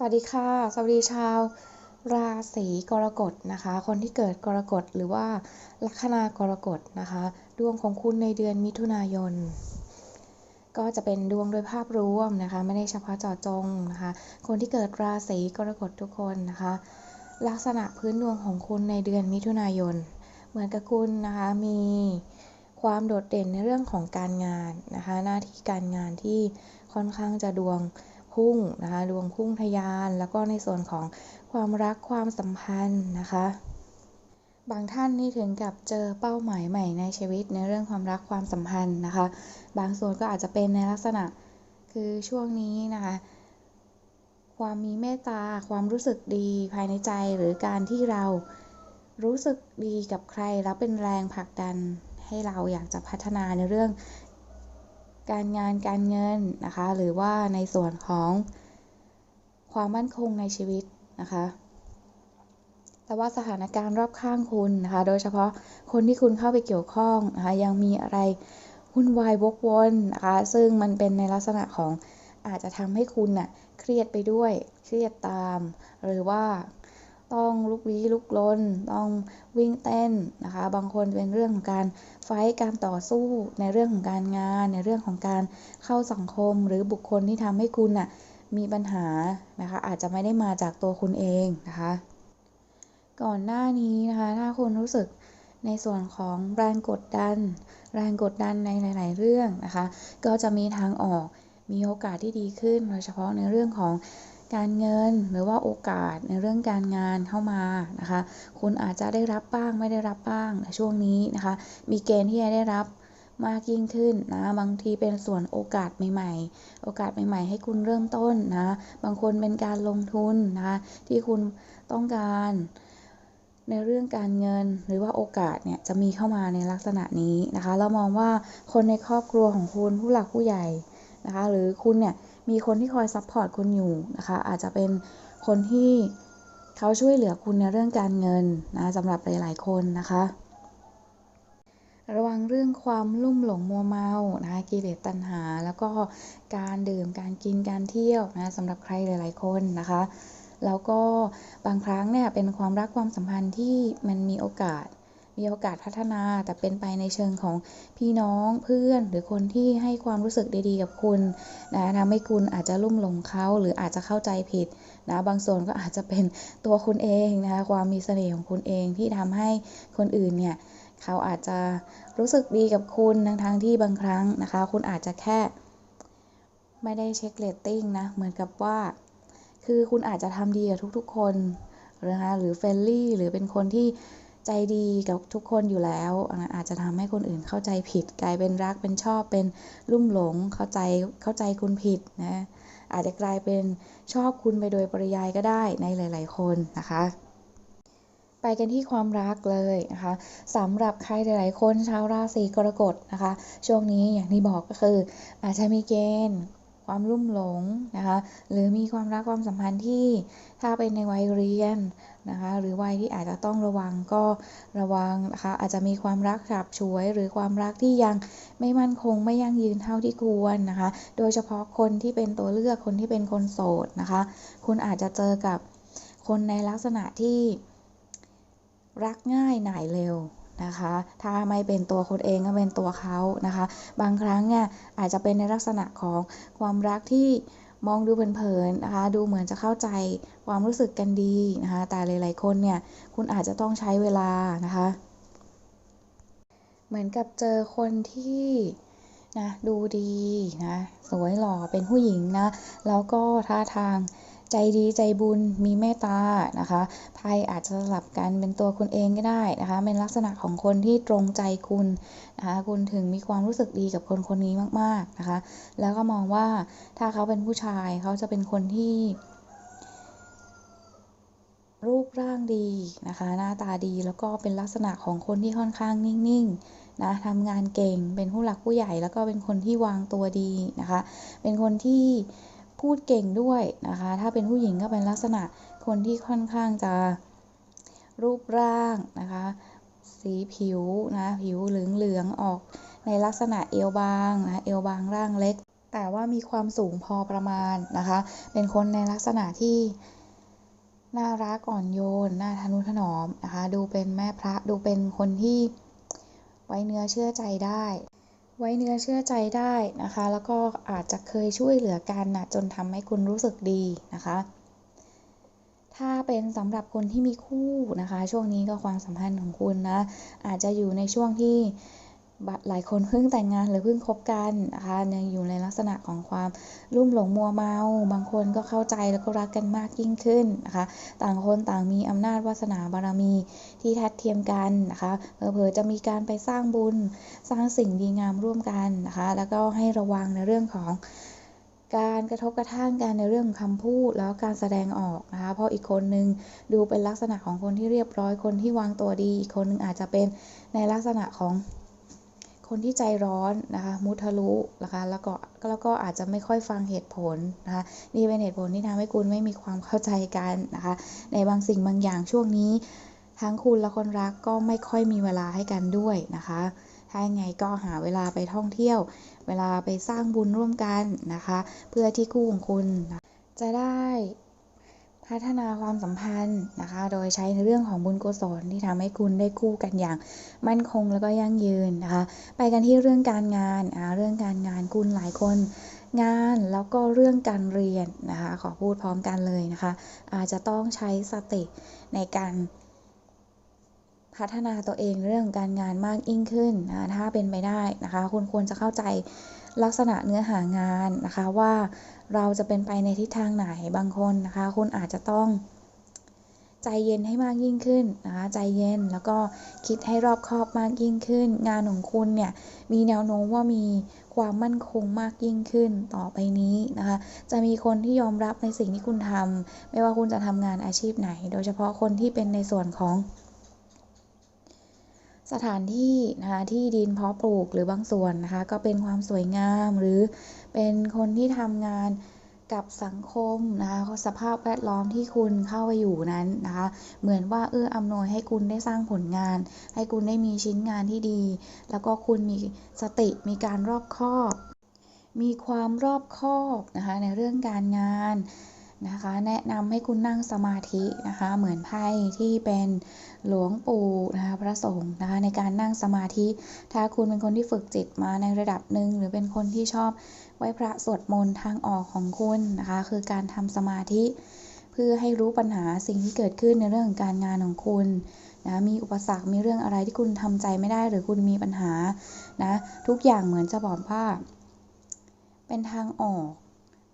สวัสดีค่ะ สวัสดีชาว ราศีกรกฎนะคะ คนที่เกิดกรกฎหรือว่าลัคนากรกฎนะคะ ดวงของคุณในเดือนมิถุนายน ก็จะเป็นดวงโดยภาพรวมนะคะ ไม่ได้เฉพาะเจาะจงนะคะ คนที่เกิดราศีกรกฎทุกคนนะคะ ลักษณะพื้นดวงของคุณในเดือนมิถุนายน เหมือนกับคุณนะคะ มีความโดดเด่นในเรื่องของการงานนะคะ หน้าที่การงานที่ค่อนข้างจะดวง พุ่งนะคะดวงพุ่งทะยาน แล้วก็ในส่วนของความรักความสัมพันธ์นะคะ บางท่านนี่ถึงกับเจอเป้าหมายใหม่ในชีวิตในเรื่องความรักความสัมพันธ์นะคะ บางส่วนก็อาจจะเป็นในลักษณะคือช่วงนี้นะคะความมีเมตตาความรู้สึกดีภายในใจหรือการที่เรารู้สึกดีกับใครแล้วเป็นแรงผลักดันให้เราอยากจะพัฒนาในเรื่อง การงานการเงินนะคะ หรือว่าในส่วนของความมั่นคงในชีวิตนะคะ แต่ว่าสถานการณ์รอบข้างคุณนะคะ โดยเฉพาะคนที่คุณเข้าไปเกี่ยวข้องนะคะยังมีอะไรวุ่นวายวกวนนะคะซึ่งมันเป็นในลักษณะของอาจจะทำให้คุณน่ะเครียดไปด้วยเครียดตาม หรือว่า ต้องลุกลี้ลุกลน ต้องวิ่งเต้นนะคะ บางคนเป็นเรื่องของการไฟการต่อสู้ในเรื่องของการงาน ในเรื่องของการเข้าสังคมหรือบุคคลที่ทำให้คุณน่ะมีปัญหานะคะ อาจจะไม่ได้มาจากตัวคุณเองนะคะ ก่อนหน้านี้นะคะ ถ้าคุณรู้สึกในส่วนของแรงกดดัน แรงกดดันในหลาย ๆ เรื่องนะคะ ก็จะมีทางออกมีโอกาสที่ดีขึ้นโดยเฉพาะในเรื่องของ การเงินหรือว่าโอกาสในเรื่องการงานเข้ามานะคะ คุณอาจจะได้รับบ้างไม่ได้รับบ้างในช่วงนี้นะคะ มีเกณฑ์ที่จะได้รับมากยิ่งขึ้นนะบางทีเป็นส่วนโอกาสใหม่ๆ โอกาสใหม่ ๆ ให้คุณเริ่มต้นนะ บางคนเป็นการลงทุนนะคะที่คุณต้องการในเรื่องการเงินหรือว่าโอกาสเนี่ยจะมีเข้ามาในลักษณะนี้นะคะ เรามองว่าคนในครอบครัวของคุณผู้หลักผู้ใหญ่นะคะ หรือคุณเนี่ย มีคนที่คอยซัพพอร์ตคุณอยู่นะคะ อาจจะเป็นคนที่เขาช่วยเหลือคุณในเรื่องการเงินนะสำหรับหลาย ๆ คนนะคะ ระวังเรื่องความลุ่มหลงมัวเมานะคะกิเลสตัณหา แล้วก็การดื่มการกินการเที่ยวนะสำหรับใครหลาย ๆ คนนะคะ แล้วก็บางครั้งเนี่ยเป็นความรักความสัมพันธ์ที่มันมีโอกาส มีโอกาสพัฒนาแต่เป็นไปในเชิงของพี่น้องเพื่อน หรือคนที่ให้ความรู้สึกดีๆกับคุณนะทำให้คุณอาจจะลุ่มหลงเขาหรืออาจจะเข้าใจผิดนะบางส่วนก็อาจจะเป็นตัวคุณเองนะคะความมีเสน่ห์ของคุณเองที่ทำให้คนอื่นเนี่ยเขาอาจจะรู้สึกดีกับคุณทั้งๆที่บางครั้งนะคะ คุณอาจจะแค่ไม่ได้เช็คเลตติ้งนะ เหมือนกับว่า คือคุณอาจจะทำดีกับทุกๆคนนะคะหรือเฟรนลี่ หรือเป็นคนที่ ใจดีกับทุกคนอยู่แล้ว อาจจะทำให้คนอื่นเข้าใจผิด กลายเป็นรักเป็นชอบเป็นลุ่มหลงเข้าใจเข้าใจคุณผิดนะอาจจะกลายเป็นชอบคุณไปโดยปริยายก็ได้ในหลาย ๆ คนนะคะไปกันที่ความรักเลยนะคะสำหรับใครหลาย ๆ คนชาวราศีกรกฎนะคะ ช่วงนี้อย่างที่บอกก็คือ อาจจะมีเกณฑ์ความรุ่มหลงนะคะ หรือมีความรักความสัมพันธ์ที่ถ้าเป็นในวัยเรียน นะคะหรือวัยที่อาจจะต้องระวังก็ระวังนะคะอาจจะมีความรักฉับฉวย หรือความรักที่ยังไม่มั่นคงไม่ยั่งยืนเท่าที่ควรนะคะ โดยเฉพาะคนที่เป็นตัวเลือกคนที่เป็นคนโสดนะคะ คุณอาจจะเจอกับคนในลักษณะที่รักง่ายหน่ายเร็วนะคะ ถ้าไม่เป็นตัวคนเองก็เป็นตัวเขานะคะ บางครั้งเนี่ยอาจจะเป็นในลักษณะของความรักที่ มองดูเผินๆนะคะ ดูเหมือนจะเข้าใจความรู้สึกกันดีนะคะ แต่หลายๆคนเนี่ยคุณอาจจะต้องใช้เวลานะคะ เหมือนกับเจอคนที่นะดูดีนะสวยหล่อเป็นผู้หญิงนะ แล้วก็ท่าทาง ใจดีใจบุญมีเมตตานะคะไพ่อาจจะสลับกันเป็นตัวคุณเองก็ได้นะคะเป็นลักษณะของคนที่ตรงใจคุณนะคะคุณถึงมีความรู้สึกดีกับคนคนนี้มากๆนะคะ แล้วก็มองว่าถ้าเขาเป็นผู้ชายเขาจะเป็นคนที่รูปร่างดีนะคะ หน้าตาดีแล้วก็เป็นลักษณะของคนที่ค่อนข้างนิ่งๆนะทำงานเก่งเป็นผู้หลักผู้ใหญ่ แล้วก็เป็นคนที่วางตัวดีนะคะ เป็นคนที่ พูดเก่งด้วยนะคะ ถ้าเป็นผู้หญิงก็เป็นลักษณะคนที่ค่อนข้างจะรูปร่างนะคะ สีผิวนะ ผิวเหลืองๆออกในลักษณะเอวบางนะเอวบางร่างเล็ก แต่ว่ามีความสูงพอประมาณนะคะ เป็นคนในลักษณะที่น่ารักอ่อนโยนน่าทะนุถนอมนะคะ ดูเป็นแม่พระดูเป็นคนที่ไว้เนื้อเชื่อใจได้ ไว้เนื้อเชื่อใจได้นะคะ แล้วก็อาจจะเคยช่วยเหลือกันนะจนทำให้คุณรู้สึกดีนะคะ ถ้าเป็นสำหรับคนที่มีคู่นะคะ ช่วงนี้ก็ความสัมพันธ์ของคุณนะอาจจะอยู่ในช่วงที่ หลายคนเพิ่งแต่งงานหรือเพิ่งคบกันนะคะยังอยู่ในลักษณะของความลุ่มหลงมัวเมา บางคนก็เข้าใจแล้วก็รักกันมากยิ่งขึ้นนะคะ ต่างคนต่างมีอำนาจวาสนาบารมีที่ทัดเทียมกันนะคะเผลอๆจะมีการไปสร้างบุญสร้างสิ่งดีงามร่วมกันนะคะ แล้วก็ให้ระวังในเรื่องของการกระทบกระทั่งกันในเรื่องคำพูดแล้วการแสดงออกนะคะเพราะอีกคนนึงดูเป็นลักษณะของคนที่เรียบร้อยคนที่วางตัวดีอีกคนนึงอาจจะเป็นในลักษณะของ คนที่ใจร้อนนะคะมุทะลุนะคะแล้วก็แล้วก็อาจจะไม่ค่อยฟังเหตุผลนะคะนี่เป็นเหตุผลที่ทำให้คุณไม่มีความเข้าใจกันนะคะในบางสิ่งบางอย่างช่วงนี้ ทั้งคุณและคนรักก็ไม่ค่อยมีเวลาให้กันด้วยนะคะถ้ายังไงก็หาเวลาไปท่องเที่ยว เวลาไปสร้างบุญร่วมกันนะคะ เพื่อที่คู่ของคุณจะได้ พัฒนาความสัมพันธ์นะคะ โดยใช้ในเรื่องของบุญกุศลที่ทำให้คุณได้คู่กันอย่างมั่นคงแล้วก็ยั่งยืนนะคะ ไปกันที่เรื่องการงานอ่าเรื่องการงานคุณหลายคนงานแล้วก็เรื่องการเรียนนะคะ ขอพูดพร้อมกันเลยนะคะ อาจจะต้องใช้สติในการ พัฒนาตัวเองเรื่องการงานมากยิ่งขึ้นนะถ้าเป็นไปได้นะคะคุณควรจะเข้าใจลักษณะเนื้อหางานนะคะว่าเราจะเป็นไปในทิศทางไหนบางคนนะคะ คุณอาจจะต้องใจเย็นให้มากยิ่งขึ้นนะคะใจเย็นแล้วก็คิดให้รอบคอบมากยิ่งขึ้น งานของคุณเนี่ยมีแนวโน้มว่ามีความมั่นคงมากยิ่งขึ้นต่อไปนี้นะคะจะมีคนที่ยอมรับในสิ่งที่คุณทำไม่ว่าคุณจะทำงานอาชีพไหน โดยเฉพาะคนที่เป็นในส่วนของ สถานที่นะคะที่ดินเพาะปลูกหรือบางส่วนนะคะ ก็เป็นความสวยงามหรือเป็นคนที่ทำงานกับสังคมนะคะสภาพแวดล้อมที่คุณเข้าไปอยู่นั้นนะคะ เหมือนว่าเอื้ออำนวยให้คุณได้สร้างผลงาน ให้คุณได้มีชิ้นงานที่ดี แล้วก็คุณมีสติมีการรอบคอบ มีความรอบคอบนะคะในเรื่องการงาน นะคะ แนะนำให้คุณนั่งสมาธินะคะ เหมือนไพ่ที่เป็นหลวงปู่นะคะพระสงฆ์นะคะในการนั่งสมาธิ ถ้าคุณเป็นคนที่ฝึกจิตมาในระดับหนึ่งหรือเป็นคนที่ชอบไหว้พระสวดมนต์ทางออกของคุณนะคะ คือการทำสมาธิ เพื่อให้รู้ปัญหาสิ่งที่เกิดขึ้นในเรื่องการงานของคุณนะมีอุปสรรคมีเรื่องอะไรที่คุณทำใจไม่ได้หรือคุณมีปัญหานะทุกอย่างเหมือนจะบอกว่าเป็นทางออก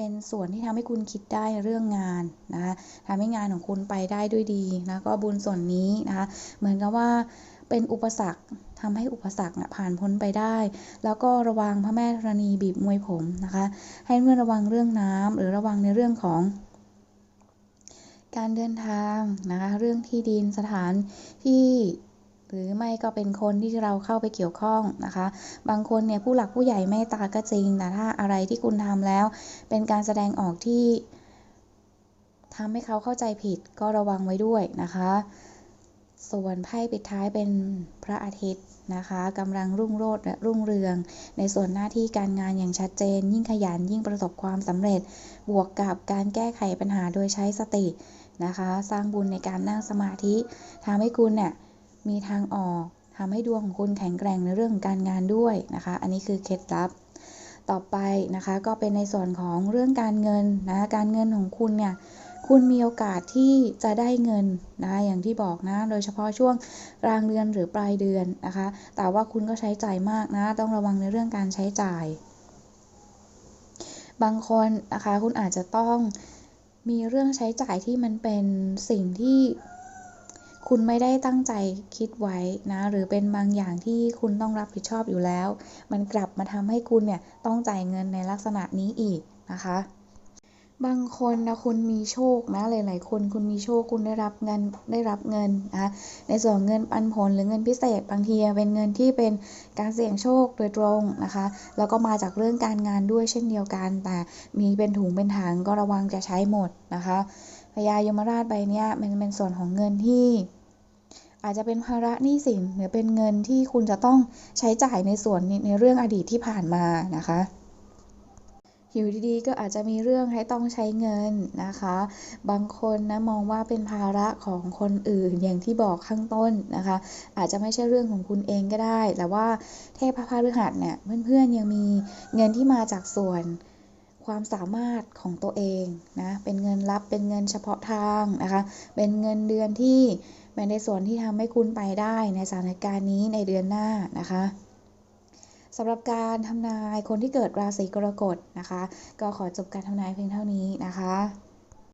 เป็นส่วนที่ทำให้คุณคิดได้เรื่องงานนะคะทำให้งานของคุณไปได้ด้วยดีแล้วก็บุญส่วนนี้นะคะ เหมือนกับว่าเป็นอุปสรรคทำให้อุปสรรคผ่านพ้นไปได้ แล้วก็ระวังพระแม่ธรณีบีบมวยผมนะคะ ให้เมื่อระวังเรื่องน้ำหรือระวังในเรื่องของการเดินทางนะคะ เรื่องที่ดินสถานที่ หรือไม่ก็เป็นคนที่เราเข้าไปเกี่ยวข้องนะคะ บางคนเนี่ยผู้หลักผู้ใหญ่เมตตาก็จริงแต่ถ้าอะไรที่คุณทำแล้ว เป็นการแสดงออกที่ทำให้เขาเข้าใจผิดก็ระวังไว้ด้วยนะคะ ส่วนไพ่ปิดท้ายเป็นพระอาทิตย์นะคะกำลังรุ่งโรจน์และรุ่งเรือง ในส่วนหน้าที่การงานอย่างชัดเจน ยิ่งขยันยิ่งประสบความสำเร็จ บวกกับการแก้ไขปัญหาโดยใช้สตินะคะ สร้างบุญในการนั่งสมาธิทำให้คุณเนี่ย มีทางออกทำให้ดวงของคุณแข็งแกร่งในเรื่องการงานด้วยนะคะ อันนี้คือเคล็ดลับ ต่อไปนะคะก็เป็นในส่วนของเรื่องการเงินนะการเงินของคุณเนี่ยคุณมีโอกาสที่จะได้เงินนะอย่างที่บอกนะ โดยเฉพาะช่วงกลางเดือนหรือปลายเดือนนะคะ แต่ว่าคุณก็ใช้จ่ายมากนะ ต้องระวังในเรื่องการใช้จ่าย บางคนนะคะคุณอาจจะต้องมีเรื่องใช้จ่ายที่มันเป็นสิ่งที่ คุณไม่ได้ตั้งใจคิดไว้นะหรือเป็นบางอย่างที่คุณต้องรับผิดชอบอยู่แล้ว มันกลับมาทำให้คุณเนี่ยต้องจ่ายเงินในลักษณะนี้อีกนะคะบางคนนะคุณมีโชคนะหลาย ๆ คนคุณมีโชคคุณได้รับเงินได้รับเงินนะในส่วนเงินปันผลหรือเงินพิเศษบางทีเป็นเงินที่เป็นการเสี่ยงโชคโดยตรงนะคะ แล้วก็มาจากเรื่องการงานด้วยเช่นเดียวกัน แต่มีเป็นถุงเป็นถังก็ระวังจะใช้หมดนะคะพญายมราชใบนี้มันเป็นส่วนของเงินที่ อาจจะเป็นภาระหนี้สินหรือเป็นเงินที่คุณจะต้องใช้จ่ายในส่วนในเรื่องอดีตที่ผ่านมานะคะอยู่ดีๆ ก็อาจจะมีเรื่องให้ต้องใช้เงินนะคะ บางคนนะมองว่าเป็นภาระของคนอื่นอย่างที่บอกข้างต้นนะคะ อาจจะไม่ใช่เรื่องของคุณเองก็ได้ แต่ว่าเทพพฤหัสเนี่ยเพื่อนๆยังมีเงินที่มาจากส่วน ความสามารถของตัวเองนะ เป็นเงินรับ เป็นเงินเฉพาะทางนะคะ เป็นเงินเดือนที่เป็นในส่วนที่ทำให้คุณไปได้ในสถานการณ์นี้ในเดือนหน้านะคะสำหรับการทำนายคนที่เกิดราศีกรกฎนะคะ ก็ขอจบการทำนายเพียงเท่านี้นะคะ